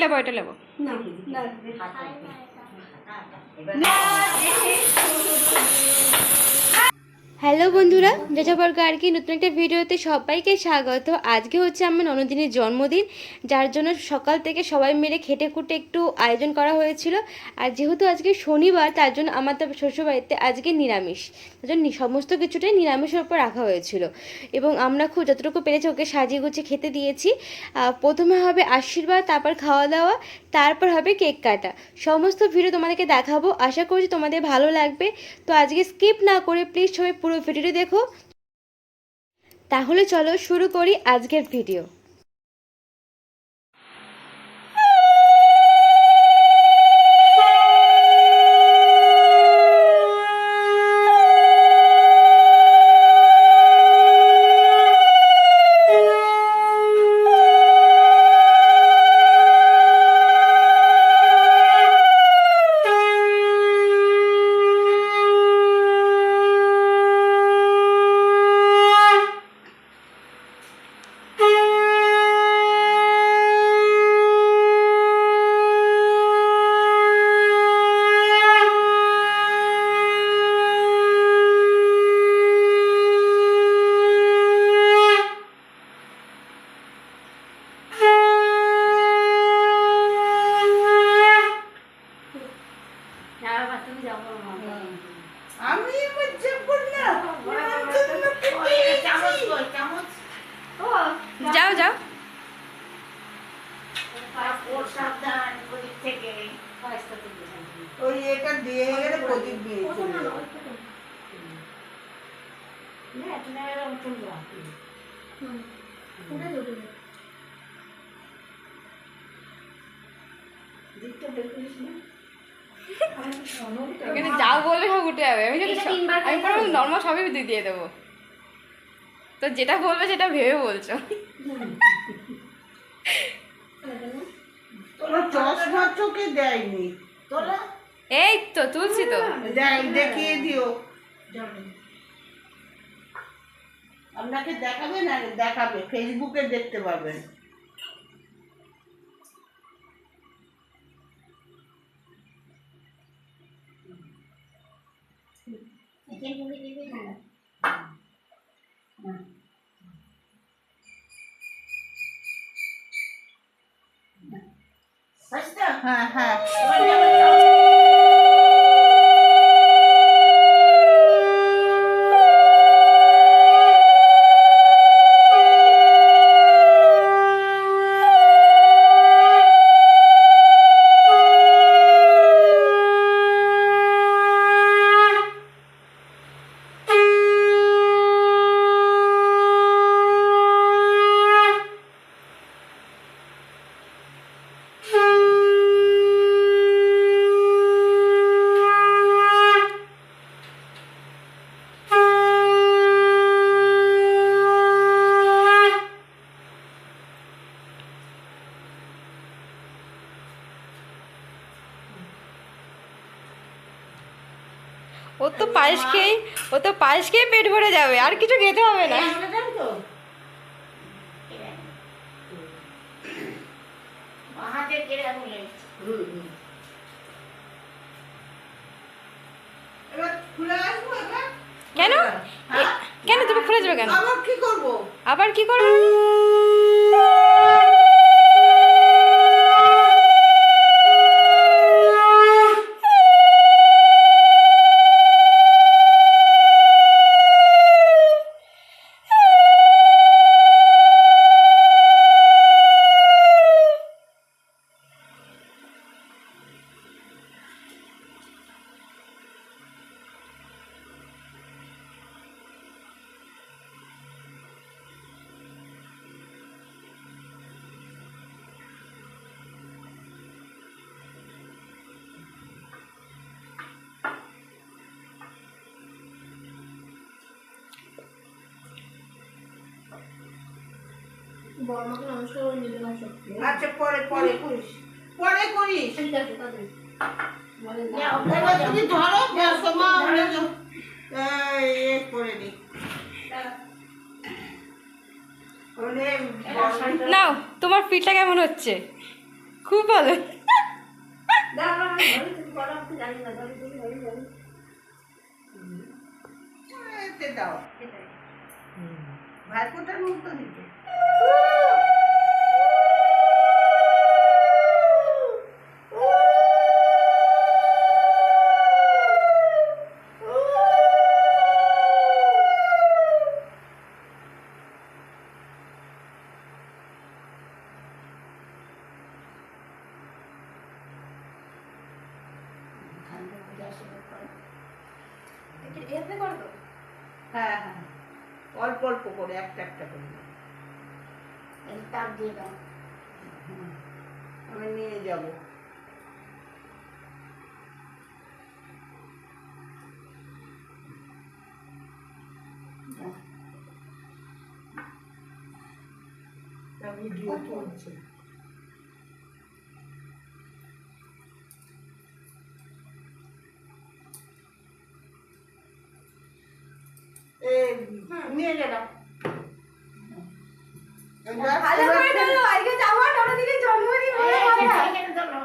Livo এটা Livo. না না হ্যালো বন্ধুরা যাযাবর গার্গি নতুন একটা ভিডিওতে সবাইকে স্বাগত। আজকে হচ্ছে আমার ননদিনের জন্মদিন, যার জন্য সকাল থেকে সবাই মিলে খেটে খুঁটে একটু আয়োজন করা হয়েছিল। আর যেহেতু আজকে শনিবার, তার জন্য আমাদের শ্বশুরবাড়িতে আজকে নিরামিষ। তার জন্য সমস্ত কিছুটাই নিরামিষের উপর রাখা হয়েছিল। এবং আমরা খুব যতটুকু পেরেছি ওকে সাজিয়ে গুছিয়ে খেতে দিয়েছি। প্রথমে হবে আশীর্বাদ, তারপর খাওয়া দাওয়া তারপর হবে কেক কাটা। সমস্ত ভিডিও তোমাদেরকে দেখাবো। আশা করছি তোমাদের ভালো লাগবে। তো আজকে স্কিপ না করে প্লিজ সবাই পুরো ভিডিওটি দেখো। তাহলে চলো শুরু করি আজকের ভিডিও দিয়ে গেলে প্রদীপ দিয়ে চলে যাবে। এখানে যা সব উঠে যাবে। আমি আমি পরে নর্মাল সবই দিয়ে দিয়ে দেবো। তো যেটা বলবে সেটা ভেবে বলছো। তোরা চশমা চোখে দেয়নি। এই তো তুলছি তো। দেখ দেখিয়ে দিও। আপনাকে দেখাবে না? দেখাবে। ফেসবুকে দেখতে পাবেন। হ্যাঁ হ্যাঁ। পায়েস খেয়েই ও তো পায়েস খেয়ে পেট ভরে যাবে আর কিছু খেতে হবে না। এবার খুলে কেন? কেন তুমি খুলে যাবে কেন? আবার কি করব? আবার কি করবে? আচ্ছা পরে পরে করিস। পরে করিস। এবার তুমি ধরো বসমা আমরা যখন- এই, এ করে নি। নাও তোমার পিঠটা কেমন হচ্ছে? খুব ভালো। দাও। ভাইফোঁটার দিতে হ্যাঁ হ্যাঁ। অল্প অল্প করে একটা একটা করে। আমি নিয়ে যাব। ভিডিও চলছে এই নিয়ে গেলাম ভালো করে ঢালো আজকে আমার ননদিনের জন্মদিন হলো বাবা।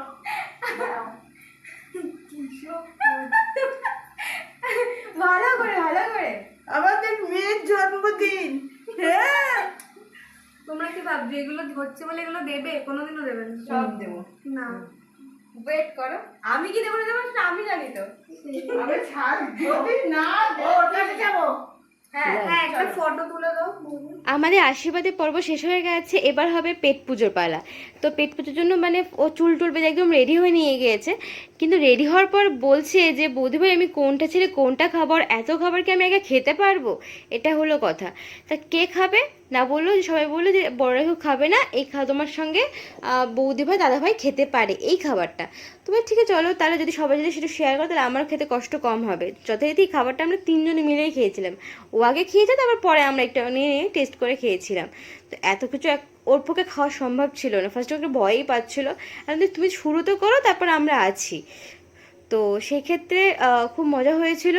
ভালো করে ভালো করে। আমাদের মেয়ের জন্মদিন। হ্যাঁ তোমরা কি ভাবছ এগুলো হচ্ছে বলে এগুলো দেবে? কোনোদিনও দেবে না। সব দেবো। না। ওয়েট করো। আমি কি দেবো না দেবো? আমি জানি তো। আমি ছাড় যদি না যাব। হ্যাঁ হ্যাঁ আমাদের আশীর্বাদের পর্ব শেষ হয়ে গেছে এবার হবে পেট পুজোর পালা। তো পেট পুজোর জন্য মানে ও চুল টুল বেঁধে একদম রেডি হয়ে নিয়ে গিয়েছে। কিন্তু রেডি হওয়ার পর বলছে যে বৌদি ভাই আমি কোনটা ছেড়ে কোনটা খাবার এত খাবার কি আমি আগে খেতে পারব? এটা হলো কথা। তা কে খাবে? না বলল যে সবাই বলল যে, বড়রা কেউ খাবে না, এই তোমার সঙ্গে বৌদি ভাই, দাদা ভাই খেতে পারে এই খাবারটা। তুমি ঠিক আছে, চলো, তাহলে যদি সবাই যদি সেটা শেয়ার করো, তাহলে আমার খেতে কষ্ট কম হবে। যথারীতি এই খাবারটা আমরা তিনজনে মিলেই খেয়েছিলাম। ও আগে খেয়েছে, তারপর পরে আমরা একটা নিয়ে নিয়ে টেস্ট করে খেয়েছিলাম। তো এত কিছু এক, ওর পক্ষে খাওয়া সম্ভব ছিল না। ফার্স্টে ওকে ভয়ই পাচ্ছিলো। আর তুমি শুরু তো করো, তারপর আমরা আছি। তো সেক্ষেত্রে খুব মজা হয়েছিল।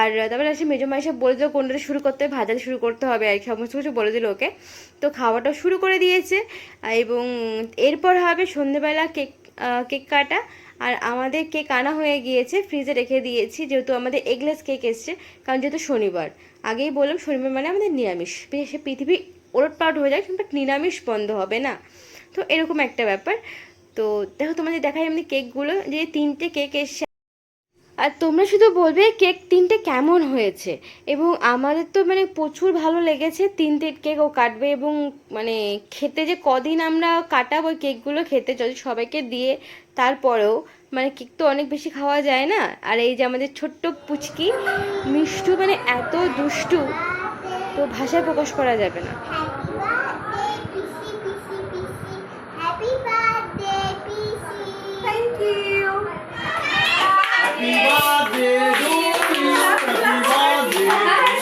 আর তারপরে এসে মেজো মাইসা বলে দিল কোনটা শুরু করতে হবে ভাজাতে শুরু করতে হবে, আর সমস্ত কিছু বলে দিল ওকে। তো খাওয়াটা শুরু করে দিয়েছে। এবং এরপর হবে সন্ধেবেলা কেক কেক কাটা। আর আমাদের কেক আনা হয়ে গিয়েছে, ফ্রিজে রেখে দিয়েছি, যেহেতু আমাদের এগলেস কেক এসছে, কারণ যেহেতু শনিবার। আগেই বললাম, শনিবার মানে আমাদের নিরামিষ। সে পৃথিবী ওলট পালট হয়ে যায় কিন্তু নিরামিষ বন্ধ হবে না। তো এরকম একটা ব্যাপার। তো দেখো তোমাদের দেখাই এমনি কেকগুলো, যে তিনটে কেক এসছে। আর তোমরা শুধু বলবে কেক তিনটে কেমন হয়েছে। এবং আমাদের তো মানে প্রচুর ভালো লেগেছে, তিনটে কেক ও কাটবে এবং মানে খেতে যে কদিন আমরা কাটাবো কেকগুলো খেতে যদি সবাইকে দিয়ে তারপরেও মানে কেক তো অনেক বেশি খাওয়া যায় না। আর এই যে আমাদের ছোট্ট পুচকি, মিষ্টু মানে এত দুষ্টু, তো ভাষায় প্রকাশ করা যাবে না। Happy birthday to you. Happy birthday.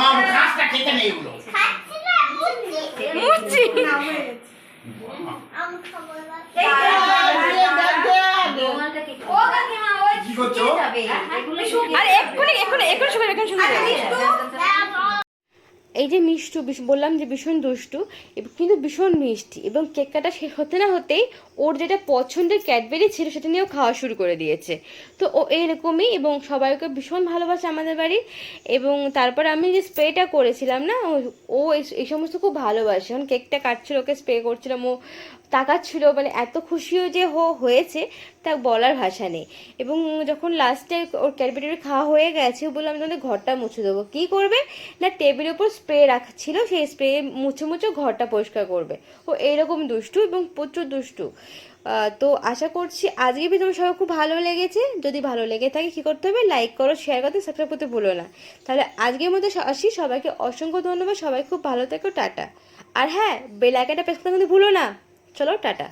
আমার মুচি আর এক্ষুনি এক্ষুনি এক্ষুনি শুনে এক্ষুনি শুনে এই যে মিষ্টু বললাম যে ভীষণ দুষ্টু কিন্তু ভীষণ মিষ্টি এবং কেক কাটা শেষ হতে না হতেই ওর যেটা পছন্দের ক্যাডবেরি ছিল সেটা নিয়েও খাওয়া শুরু করে দিয়েছে। তো ও এরকমই এবং সবাইকে ভীষণ ভালোবাসে আমাদের বাড়ি এবং তারপর আমি যে স্প্রেটা করেছিলাম না, ও- এই সমস্ত খুব ভালোবাসে। এখন কেকটা কাটছিল, ওকে স্প্রে করছিলাম, ও তাকাচ্ছিল মানে এত খুশিও যে হো, হয়েছে তা বলার ভাষা নেই। এবং যখন লাস্টে ওর ক্যাডবেরি খাওয়া হয়ে গেছে বললাম তোমাদের ঘরটা মুছে দেবো। কী করবে? না, টেবিলের উপর স্প্রে রাখা ছিল সেই স্প্রে মুছে মুছে ঘরটা পরিষ্কার করবে। ও এইরকম দুষ্টু এবং প্রচুর দুষ্টু। তো আশা করছি আজকে ভিডিও তোমার সবাই খুব ভালো লেগেছে। যদি ভালো লেগে থাকে, কী করতে হবে? লাইক করো শেয়ার করতে সাবস্ক্রাইব করতে ভুলো না। তাহলে আজকের মধ্যে আসি। সবাইকে অসংখ্য ধন্যবাদ। সবাই খুব ভালো থেকো, টাটা। আর হ্যাঁ বেল আইকনটা প্রেস করতে কিন্তু ভুলো না। চলো টাটা।